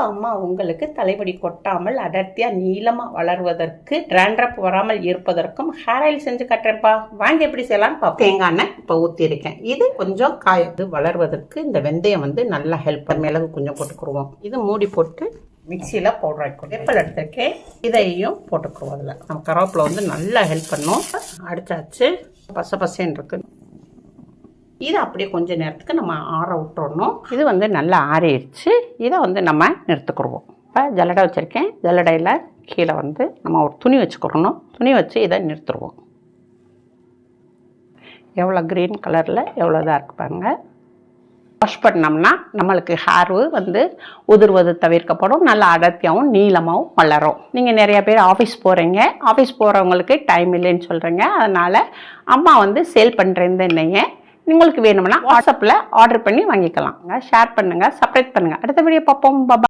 இப்போ அம்மா உங்களுக்கு தலைமுடி கொட்டாமல் அடர்த்தியாக நீளமாக வளர்வதற்கு ட்ராண்ட்ரப் வராமல் இருப்பதற்கும் ஹேர் ஆயில் செஞ்சு கட்டுறேன்ப்பா. வாங்க எப்படி செய்யலாம்னு பார்ப்போம். தேங்காய் எண்ணெய் இப்போ ஊற்றிருக்கேன் இது கொஞ்சம் காயது வளர்வதற்கு இந்த வெந்தயம் வந்து நல்லா ஹெல்ப் பண்ணி மிளகு கொஞ்சம் போட்டுக்குருவோம். இது மூடி போட்டு மிக்சியில் பவுடர் ஆகிக்கும் வேப்பல் எடுத்திருக்கேன்? இதையும் போட்டுக்குருவோம் அதில். நம்ம கருவேப்பிலை வந்து நல்லா ஹெல்ப் பண்ணும். அடிச்சாச்சு. பச பசேன்னு இருக்கு. இதை அப்படியே கொஞ்ச நேரத்துக்கு நம்ம ஆற விட்டுறணும். இது வந்து நல்லா ஆறிடுச்சு. இதை வந்து நம்ம நிறுத்துக்கிடுவோம் இப்போ ஜல்லடை வச்சுருக்கேன். ஜல்லடையில் கீழே வந்து நம்ம ஒரு துணி வச்சுக்கிறணும் துணி வச்சு இதை நிறுத்துருவோம். எவ்வளோ க்ரீன் கலரில் எவ்வளோ இதாக இருக்கு பாருங்க. வாஷ் பண்ணோம்னா நம்மளுக்கு ஹேர்வு வந்து உதிர்வது தவிர்க்கப்படும். நல்ல அடர்த்தியாகவும் நீளமாகவும் வளரும். நீங்கள் நிறையா பேர் ஆஃபீஸ் போகிறீங்க ஆஃபீஸ் போகிறவங்களுக்கு டைம் இல்லைன்னு சொல்கிறீங்க அதனால் அம்மா வந்து சேல் பண்ணுற இந்த எண்ணெயை உங்களுக்கு வேணும்னா வாட்ஸ்அப்பில் ஆர்டர் பண்ணி வாங்கிக்கலாம். ஷேர் பண்ணுங்கள் சப்ரேட் பண்ணுங்கள் அடுத்த வீடியோ பார்ப்போம். பாபா